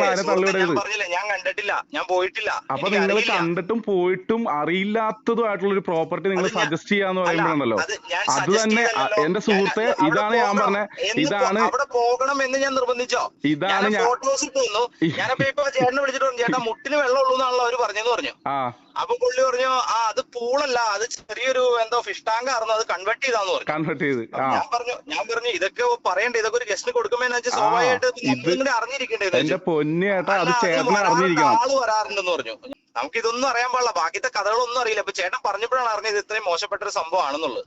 നിങ്ങൾ ഞാൻ തള്ളിവിടരുത് ഞാൻ കണ്ടിട്ടില്ല ഞാൻ പോയിട്ടില്ല. അപ്പൊ നിങ്ങൾ. കണ്ടിട്ടും പോയിട്ടും അറിയില്ലാത്തതുമായിട്ടുള്ള ഒരു പ്രോപ്പർട്ടി നിങ്ങൾ സജസ്റ്റ് ചെയ്യാന്ന് പറയുമ്പോഴാണല്ലോ. അത് തന്നെ എന്റെ സുഹൃത്തെ ഇതാണ് ഞാൻ. പറഞ്ഞ. ഇതാണ് അവിടെ പോകണം എന്ന് ഞാൻ നിർബന്ധിച്ചോ? ഇതാണ് ഞാൻ ഫോട്ടോസ് ഇട്ടു ഞാനപ്പോ ഇപ്പൊ ചേട്ടനെ വിളിച്ചിട്ട് ചേട്ടാ മുട്ടിന് വെള്ളം ഉള്ളൂ എന്നാണല്ലോ അവർ പറഞ്ഞെന്ന് പറഞ്ഞു. ആ. അപ്പൊ പുള്ളി പറഞ്ഞു ആ അത് പൂളല്ല അത് ചെറിയൊരു എന്തോ ഫിഷ് ടാങ്ക് ആയിരുന്നു അത് കൺവെർട്ട് ചെയ്താന്ന് പറഞ്ഞു. കൺവെർട്ട് ചെയ്ത് ഞാൻ പറഞ്ഞു ഞാൻ പറഞ്ഞു ഇതൊക്കെ പറയണ്ടേ ഇതൊക്കെ ഒരു ഗസ്റ്റിന് കൊടുക്കുമ്പോ സ്വാഭാവികമായിട്ട് അറിഞ്ഞിരിക്കേണ്ടത് ആൾ വരാറുണ്ടെന്ന് പറഞ്ഞു. നമുക്ക് ഇതൊന്നും അറിയാൻ പാടില്ല ബാക്കിത്തെ കഥകളൊന്നും അറിയില്ല. അപ്പൊ ചേട്ടൻ പറഞ്ഞപ്പോഴാണ് അറിഞ്ഞത് ഇത് ഇത്രയും മോശപ്പെട്ട ഒരു സംഭവം സംഭവമാണെന്നുള്ളത്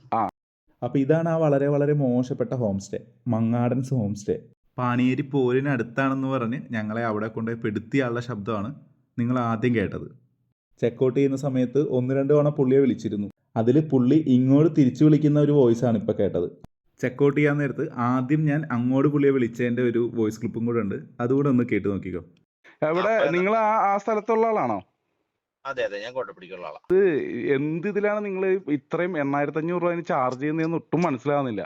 അപ്പോൾ ഇതാണ് ആ വളരെ വളരെ മോശപ്പെട്ട ഹോം സ്റ്റേ മങ്ങാടൻസ് ഹോം സ്റ്റേ പാനീരി പോലിനടുത്താണെന്ന് പറഞ്ഞ് ഞങ്ങളെ അവിടെ കൊണ്ടുപോയി പെടുത്തിയ ആളുടെ ശബ്ദമാണ് നിങ്ങൾ ആദ്യം കേട്ടത്. ചെക്കൗട്ട് ചെയ്യുന്ന സമയത്ത് ഒന്ന് രണ്ട് തവണ പുള്ളിയെ വിളിച്ചിരുന്നു. അതിൽ പുള്ളി ഇങ്ങോട്ട് തിരിച്ചു വിളിക്കുന്ന ഒരു വോയിസ് ആണ് ഇപ്പോൾ കേട്ടത്. ചെക്കൗട്ട് ചെയ്യാൻ നേരത്ത് ആദ്യം ഞാൻ അങ്ങോട്ട് പുള്ളിയെ വിളിച്ചതിന്റെ ഒരു വോയിസ് ക്ലിപ്പും കൂടെ ഉണ്ട്. അതുകൂടെ ഒന്ന് കേട്ട് നോക്കിക്കോ. എവിടെ? നിങ്ങൾ ആ ആ സ്ഥലത്തുള്ള ആളാണോ? അതെ അതെ. ഞാൻ കോട്ടപ്പിടിക്കുള്ള ആളാ. എന്ത് ഇതിലാണ് നിങ്ങൾ ഇത്രയും എണ്ണായിരത്തി അഞ്ഞൂറ് രൂപ ചാർജ് ചെയ്യുന്നതെന്ന് ഒട്ടും മനസ്സിലാവുന്നില്ല.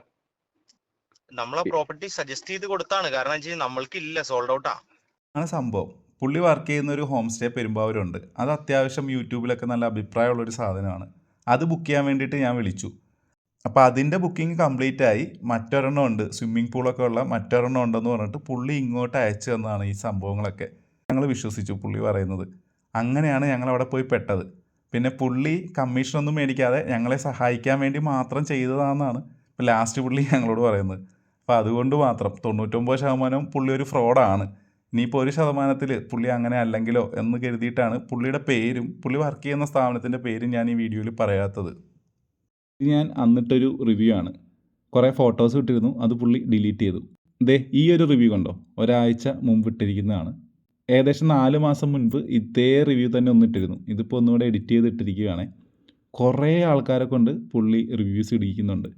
നമ്മളെ പ്രോപ്പർട്ടി സജസ്റ്റ് ചെയ്ത് കൊടുത്താണ്. കാരണം നമ്മൾക്ക് ഇല്ല സോൾഡ് ഔട്ടാ ആണ് സംഭവം. പുള്ളി വർക്ക് ചെയ്യുന്ന ഒരു ഹോം സ്റ്റേ പെരുമ്പാവൂരുണ്ട്. അത് അത്യാവശ്യം യൂട്യൂബിലൊക്കെ നല്ല അഭിപ്രായമുള്ള ഒരു സാധനമാണ്. അത് ബുക്ക് ചെയ്യാൻ വേണ്ടിയിട്ട് ഞാൻ വിളിച്ചു. അപ്പോൾ അതിന്റെ ബുക്കിംഗ് കംപ്ലീറ്റ് ആയി മറ്റൊരെണ്ണം ഉണ്ട്. സ്വിമ്മിംഗ് പൂളൊക്കെ ഉള്ള മറ്റൊരെണ്ണം ഉണ്ടെന്ന് പറഞ്ഞിട്ട് പുള്ളി ഇങ്ങോട്ട് അയച്ചു തന്നാണ് ഈ സംഭവങ്ങളൊക്കെ. ഞങ്ങൾ വിശ്വസിച്ചു പുള്ളി പറയുന്നത്. അങ്ങനെയാണ് ഞങ്ങൾ അവിടെ പോയി പെട്ടത്. പിന്നെ പുള്ളി കമ്മീഷനൊന്നും മേടിക്കാതെ ഞങ്ങളെ സഹായിക്കാൻ വേണ്ടി മാത്രം ചെയ്തതാണെന്നാണ് ഇപ്പോൾ ലാസ്റ്റ് പുള്ളി ഞങ്ങളോട് പറയുന്നത്. അപ്പോൾ അതുകൊണ്ട് മാത്രം തൊണ്ണൂറ്റൊമ്പത് ശതമാനം പുള്ളി ഒരു ഫ്രോഡാണ് ഇനിയിപ്പോൾ ഒരു ശതമാനത്തിൽ പുള്ളി അങ്ങനെ അല്ലെങ്കിലോ എന്ന് കരുതിയിട്ടാണ് പുള്ളിയുടെ പേരും പുള്ളി വർക്ക് ചെയ്യുന്ന സ്ഥാപനത്തിന്റെ പേരും ഞാൻ ഈ വീഡിയോയിൽ പറയാത്തത്. ഇത് ഞാൻ അന്നിട്ടൊരു റിവ്യൂ ആണ്. കുറേ ഫോട്ടോസ് ഇട്ടിരുന്നു അത് പുള്ളി ഡിലീറ്റ് ചെയ്തു. ദേ ഈ ഒരു റിവ്യൂ കണ്ടോ? ഒരാഴ്ച മുമ്പ് ഇട്ടിരിക്കുന്നതാണ് ഏകദേശം നാല് മാസം മുൻപ് ഇതേ റിവ്യൂ തന്നെ ഒന്നിട്ടിരുന്നു ഇതിപ്പോൾ ഒന്നുകൂടെ എഡിറ്റ് ചെയ്ത് ഇട്ടിരിക്കുകയാണ്. കുറേ ആൾക്കാരെ കൊണ്ട് പുള്ളി റിവ്യൂസ് ഇടിക്കുന്നുണ്ട്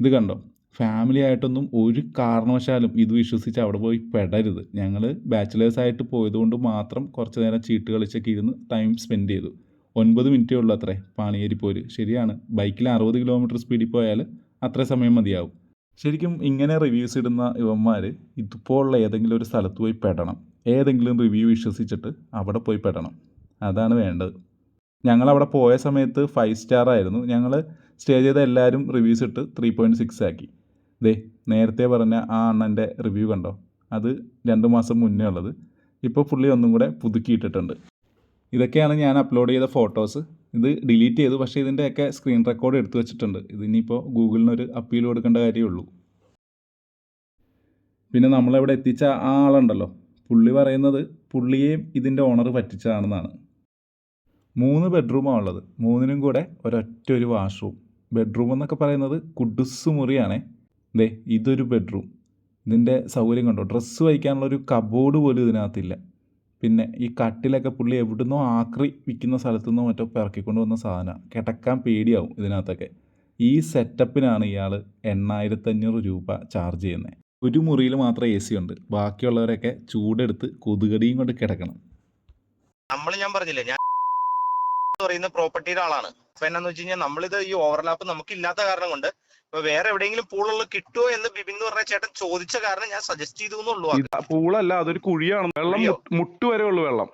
ഇത് കണ്ടോ? ഫാമിലി ആയിട്ടൊന്നും ഒരു കാരണവശാലും ഇത് വിശ്വസിച്ച് അവിടെ പോയി പെടരുത്. ഞങ്ങൾ ബാച്ചിലേഴ്സായിട്ട് പോയതുകൊണ്ട് മാത്രം കുറച്ച് നേരം ചീട്ട് കളിച്ചൊക്കെ ഇരുന്ന് ടൈം സ്പെൻഡ് ചെയ്തു. ഒൻപത് മിനിറ്റേ ഉള്ളൂ അത്രേ പാണിയേരി പോര് ശരിയാണ് ബൈക്കിൽ അറുപത് കിലോമീറ്റർ സ്പീഡിൽ പോയാൽ അത്ര സമയം മതിയാവും. ശരിക്കും ഇങ്ങനെ റിവ്യൂസ് ഇടുന്ന ഇവന്മാർ ഇതുപോലുള്ള ഏതെങ്കിലും ഒരു സ്ഥലത്ത് പോയി പെടണം. ഏതെങ്കിലും റിവ്യൂ വിശ്വസിച്ചിട്ട് അവിടെ പോയി പെടണം. അതാണ് വേണ്ടത്. ഞങ്ങൾ അവിടെ പോയ സമയത്ത് ഫൈവ് സ്റ്റാർ ആയിരുന്നു. ഞങ്ങൾ സ്റ്റേ ചെയ്ത എല്ലാവരും റിവ്യൂസ് ഇട്ട് ത്രീ പോയിന്റ് സിക്സ് ആക്കി. ദേ നേരത്തെ പറഞ്ഞ ആ അണ്ണന്റെ റിവ്യൂ കണ്ടോ? അത് രണ്ട് മാസം മുന്നേ ഉള്ളത്. ഇപ്പോൾ പുള്ളി ഒന്നും കൂടെ പുതുക്കിയിട്ടിട്ടുണ്ട്. ഇതൊക്കെയാണ് ഞാൻ അപ്ലോഡ് ചെയ്ത ഫോട്ടോസ് ഇത് ഡിലീറ്റ് ചെയ്തു പക്ഷേ ഇതിന്റെയൊക്കെ സ്ക്രീൻ റെക്കോർഡ് എടുത്തു വെച്ചിട്ടുണ്ട്. ഇതിനിപ്പോൾ ഗൂഗിളിനൊരു അപ്പീൽ കൊടുക്കേണ്ട കാര്യമേ ഉള്ളൂ. പിന്നെ നമ്മളെവിടെ എത്തിച്ച ആ ആളുണ്ടല്ലോ. പുള്ളി പറയുന്നത് പുള്ളിയെയും ഇതിന്റെ ഓണർ പറ്റിച്ചതാണെന്നാണ്. മൂന്ന് ബെഡ്റൂമാണ് ഉള്ളത്. മൂന്നിനും കൂടെ ഒരൊറ്റ ഒരു വാഷ്റൂം ബെഡ്റൂം എന്നൊക്കെ പറയുന്നത് കുഡുസ് മുറിയാണേ. ദേ ഇതൊരു ബെഡ്റൂം ഇതിന്റെ സൗകര്യം കണ്ടോ? ഡ്രസ്സ് വയ്ക്കാനുള്ള ഒരു കബോർഡ് പോലും ഇതിനകത്തില്ല. പിന്നെ ഈ കട്ടിലൊക്കെ പുള്ളി എവിടുന്നോ ആക്രി വിൽക്കുന്ന സ്ഥലത്തു നിന്നോ മറ്റോ പിറക്കിക്കൊണ്ട് വന്ന സാധനമാണ് കിടക്കാൻ പേടിയാവും ഇതിനകത്തൊക്കെ. ഈ സെറ്റപ്പിനാണ് ഇയാൾ എണ്ണായിരത്തഞ്ഞൂറ് രൂപ ചാർജ് ചെയ്യുന്നത് ഒരു മുറിയിൽ മാത്രമേ എ സി ഉണ്ട്. ബാക്കിയുള്ളവരൊക്കെ ചൂടെടുത്ത് കൊതുകടിയും കൊണ്ട് കിടക്കണം. നമ്മൾ ഞാൻ പറഞ്ഞില്ലേ പറയുന്ന പ്രോപ്പർട്ടിയുടെ ആളാണ്. അപ്പൊ എന്നാന്ന് വെച്ച് കഴിഞ്ഞാൽ നമ്മളിത് ഈ ഓവർലാപ്പ് നമുക്ക് ഇല്ലാത്ത കാരണം കൊണ്ട് ഇപ്പൊ വേറെ എവിടെയെങ്കിലും പൂളുള്ള കിട്ടുമോ എന്ന് ബിബിൻ എന്ന് പറഞ്ഞ ചേട്ടൻ ചോദിച്ച കാരണം ഞാൻ സജസ്റ്റ് ചെയ്തു എന്നുള്ളൂ പൂളല്ല അതൊരു കുഴിയാണ്. വെള്ളം മുട്ട് വരെ ഉള്ളു വെള്ളം.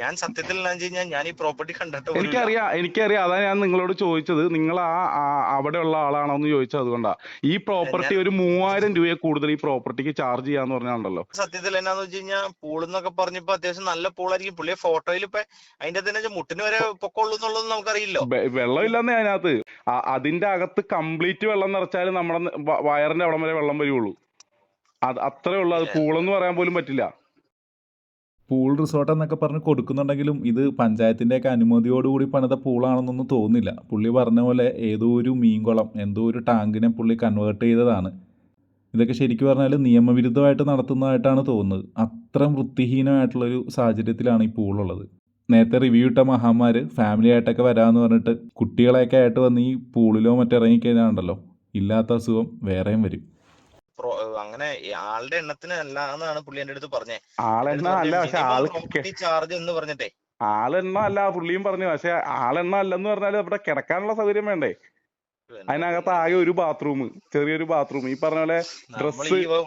ഞാൻ സത്യത്തിൽ കഴിഞ്ഞാൽ ഞാൻ ഈ പ്രോപ്പർട്ടി കണ്ടിട്ട്. എനിക്കറിയാം എനിക്കറിയാം. അതാ ഞാൻ നിങ്ങളോട് ചോദിച്ചത്. നിങ്ങൾ ആ അവിടെ ഉള്ള ആളാണോ എന്ന് ചോദിച്ചത് അതുകൊണ്ടാ ഈ പ്രോപ്പർട്ടി ഒരു മൂവായിരം രൂപയെ കൂടുതൽ ഈ പ്രോപ്പർട്ടിക്ക് ചാർജ് ചെയ്യാന്ന് പറഞ്ഞാണ്ടല്ലോ. സത്യത്തിൽ എന്നാന്ന് വെച്ച് കഴിഞ്ഞാൽ പൂൾ എന്നൊക്കെ പറഞ്ഞപ്പോ അത്യാവശ്യം നല്ല പൂളായിരിക്കും. പുള്ളിയെ ഫോട്ടോയിൽ ഇപ്പൊ അതിന്റെ തന്നെ മുട്ടിന് വരെ പൊക്കമുള്ളൂ എന്നുള്ളത് നമുക്കറിയില്ലോ. വെള്ളം ഇല്ലെന്നേ അതിനകത്ത്. അതിന്റെ അകത്ത് കംപ്ലീറ്റ് വെള്ളം നിറച്ചാൽ നമ്മുടെ വയറിന്റെ അവിടം വരെ വെള്ളം വരുള്ളൂ. അത് അത്രേ ഉള്ളൂ. അത് പൂളെന്ന് പറയാൻ പോലും പറ്റില്ല. പൂൾ റിസോർട്ട് എന്നൊക്കെ പറഞ്ഞ് കൊടുക്കുന്നുണ്ടെങ്കിലും ഇത് പഞ്ചായത്തിന്റെയൊക്കെ അനുമതിയോടുകൂടി പണിത പൂളാണെന്നൊന്നും തോന്നുന്നില്ല. പുള്ളി പറഞ്ഞ പോലെ ഏതോ ഒരു മീൻകുളം എന്തോ ഒരു ടാങ്കിനെ പുള്ളി കൺവേർട്ട് ചെയ്തതാണ്. ഇതൊക്കെ ശരിക്കും പറഞ്ഞാൽ നിയമവിരുദ്ധമായിട്ട് നടത്തുന്നതായിട്ടാണ് തോന്നുന്നത്. അത്ര വൃത്തിഹീനമായിട്ടുള്ളൊരു സാഹചര്യത്തിലാണ് ഈ പൂളുള്ളത് നേരത്തെ റിവ്യൂ ഇട്ട മഹാന്മാർ ഫാമിലി ആയിട്ടൊക്കെ വരാമെന്ന് പറഞ്ഞിട്ട് കുട്ടികളെയൊക്കെ ആയിട്ട് വന്ന് ഈ പൂളിലോ മറ്റോ ഇറങ്ങിക്കഴിഞ്ഞാണ്ടല്ലോ ഇല്ലാത്ത അസുഖം വേറെയും വരും. അങ്ങനെ ആളുടെ എണ്ണത്തിന് അല്ല എന്നാണ് പുള്ളി എന്റെ അടുത്ത് പറഞ്ഞേ. ആളെണ്ണ അല്ല പക്ഷെ ആൾക്ക് ചാർജ് എന്ന് പറഞ്ഞിട്ടേ. ആളെണ്ണ അല്ല പുള്ളിയും പറഞ്ഞു. പക്ഷെ ആളെണ്ണ അല്ലെന്ന് പറഞ്ഞാൽ അവിടെ കിടക്കാനുള്ള സൗകര്യം വേണ്ടേ? അതിനകത്ത് ആകെ ഒരു ബാത്റൂം ചെറിയൊരു ബാത്റൂം ഈ പറഞ്ഞ പോലെ ഡ്രസ്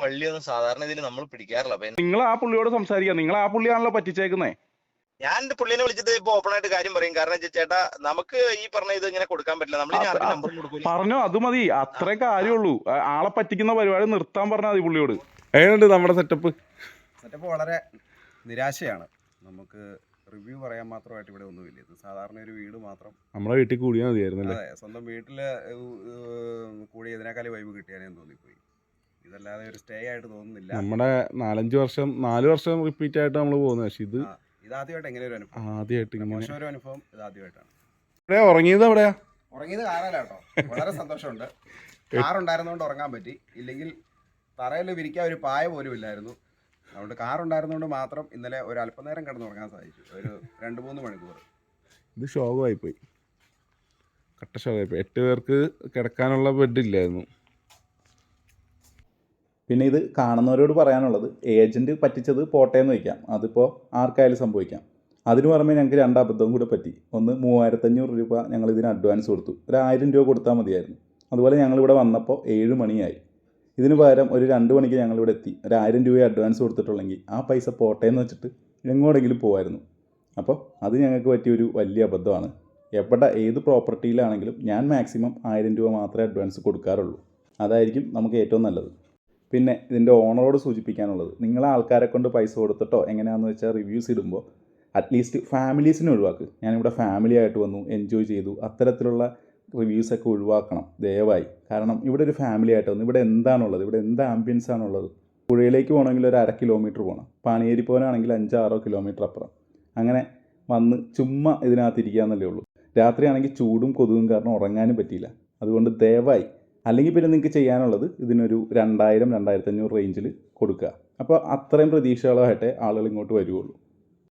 വള്ളിയൊന്നും സാധാരണ ഇതിൽ നമ്മൾ പിടിക്കാറില്ല. നിങ്ങൾ ആ പുള്ളിയോട് സംസാരിക്കുക നിങ്ങൾ ആ പുള്ളിയാണല്ലോ പറ്റിച്ചേക്കുന്നേ. ഞാൻ പുള്ളിനെ വിളിച്ചിട്ട് ഇപ്പൊ ഓപ്പൺ ആയിട്ട് കാര്യം പറയും. കാരണം ചേട്ടാ നമുക്ക് ഈ പറഞ്ഞ ഇത് ഇങ്ങനെ കൊടുക്കാൻ പറ്റില്ല. നമ്മൾ നമ്പർ പറഞ്ഞോ അത് മതി. അത്രേ കാര്യമുള്ളൂ. ആളെ പറ്റിക്കുന്ന പരിപാടി നിർത്താൻ പറഞ്ഞാൽ മതി പുള്ളിയോട്. എങ്ങനെയുണ്ട് നമ്മുടെ സെറ്റപ്പ് സെറ്റപ്പ് വളരെ നിരാശയാണ്. നമുക്ക് റിവ്യൂ പറയാൻ മാത്രമായിട്ട് ഇവിടെ ഒന്നുമില്ല. ഇത് സാധാരണ ഒരു വീട് മാത്രം. നമ്മുടെ വീട്ടിൽ കൂടിയാൽ മതിയായിരുന്നു അതെ സ്വന്തം വീട്ടിൽ കൂടി ഇതിനേക്കാളും വൈബ് കിട്ടിയാനേന്ന് തോന്നിപ്പോയി. ഇതല്ലാതെ ഒരു സ്റ്റേ ആയിട്ട് തോന്നുന്നില്ല. നമ്മുടെ നാലഞ്ച് വർഷം നാല് വർഷം റിപ്പീറ്റ് ആയിട്ട് നമ്മൾ പോകുന്നത്. പക്ഷെ ഇത് ഇതാദ്യമായിട്ട് എങ്ങനെ ഒരു അനുഭവം? ആദ്യമായിട്ട് മോശം ഒരു അനുഭവം ഇതാദ്യമായിട്ടാണ്. ഇവിടെ ഉറങ്ങിയത് എവിടെയാ? ഉറങ്ങിയത് കാറാലാട്ടോ വളരെ സന്തോഷമുണ്ട്. കാറുണ്ടായിരുന്നതുകൊണ്ട് ഉറങ്ങാൻ പറ്റി. ഇല്ലെങ്കിൽ തറയിൽ വിരിക്കാൻ ഒരു പായ പോലും ഇല്ലായിരുന്നു. അതുകൊണ്ട് കാർ ഉണ്ടായിരുന്നതുകൊണ്ട് മാത്രം ഇന്നലെ ഒരു അല്പനേരം കിടന്ന് ഉറങ്ങാൻ സാധിച്ചു. ഒരു രണ്ട് മൂന്ന് മണിക്കൂർ. ഇത് ശോകമായി പോയി കട്ട ശോകമായി പോയി എട്ട് പേർക്ക് കിടക്കാനുള്ള ബെഡ് ഇല്ലായിരുന്നു. പിന്നെ ഇത് കാണുന്നവരോട് പറയാനുള്ളത് ഏജന്റ് പറ്റിച്ചത് പോട്ടെ എന്ന് വയ്ക്കാം. അതിപ്പോൾ ആർക്കായാലും സംഭവിക്കാം. അതിന് പുറമെ ഞങ്ങൾക്ക് രണ്ട് അബദ്ധവും കൂടെ പറ്റി. ഒന്ന് മൂവായിരത്തഞ്ഞൂറ് രൂപ ഞങ്ങൾ ഇതിന് അഡ്വാൻസ് കൊടുത്തു. ഒരു ആയിരം രൂപ കൊടുത്താൽ മതിയായിരുന്നു. അതുപോലെ ഞങ്ങളിവിടെ വന്നപ്പോൾ ഏഴ് മണിയായി. ഇതിന് പകരം ഒരു രണ്ട് മണിക്ക് ഞങ്ങളിവിടെ എത്തി. ഒരു ആയിരം രൂപ അഡ്വാൻസ് കൊടുത്തിട്ടുള്ളെങ്കിൽ ആ പൈസ പോട്ടെ എന്ന് വെച്ചിട്ട് എങ്ങോടെങ്കിലും പോകുമായിരുന്നു അപ്പോൾ അത് ഞങ്ങൾക്ക് പറ്റിയൊരു വലിയ അബദ്ധമാണ്. എവിടെ ഏത് പ്രോപ്പർട്ടിയിലാണെങ്കിലും ഞാൻ മാക്സിമം ആയിരം രൂപ മാത്രമേ അഡ്വാൻസ് കൊടുക്കാറുള്ളൂ. അതായിരിക്കും നമുക്ക് ഏറ്റവും നല്ലത്. പിന്നെ ഇതിന്റെ ഓണറോട് സൂചിപ്പിക്കാനുള്ളത് നിങ്ങളെ ആൾക്കാരെ കൊണ്ട് പൈസ കൊടുത്തിട്ടോ എങ്ങനെയാണെന്ന് വെച്ചാൽ റിവ്യൂസ് ഇടുമ്പോൾ അറ്റ്ലീസ്റ്റ് ഫാമിലീസിനെ ഒഴിവാക്ക്. ഞാനിവിടെ ഫാമിലി ആയിട്ട് വന്നു എൻജോയ് ചെയ്തു അത്തരത്തിലുള്ള റിവ്യൂസൊക്കെ ഒഴിവാക്കണം ദയവായി. കാരണം ഇവിടെ ഒരു ഫാമിലി ആയിട്ട് വന്നു ഇവിടെ എന്താണുള്ളത് ഇവിടെ എന്ത് ആംബിയൻസ് ആണുള്ളത്? പുഴയിലേക്ക് പോകണമെങ്കിൽ ഒരു അര കിലോമീറ്റർ പോകണം പാണിയേരി പോകാനാണെങ്കിൽ അഞ്ചാറോ കിലോമീറ്റർ അപ്പുറം. അങ്ങനെ വന്ന് ചുമ്മാ ഇതിനകത്ത് എന്നല്ലേ ഉള്ളൂ. രാത്രിയാണെങ്കിൽ ചൂടും കൊതുകും കാരണം ഉറങ്ങാനും പറ്റിയില്ല. അതുകൊണ്ട് ദയവായി അല്ലെങ്കിൽ പിന്നെ നിങ്ങൾക്ക് ചെയ്യാനുള്ളത് ഇതിനൊരു രണ്ടായിരം രണ്ടായിരത്തഞ്ഞൂറ് റേഞ്ചിൽ കൊടുക്കുക. അപ്പോൾ അത്രയും പ്രതീക്ഷകളായിട്ടേ ആളുകൾ ഇങ്ങോട്ട് വരുള്ളൂ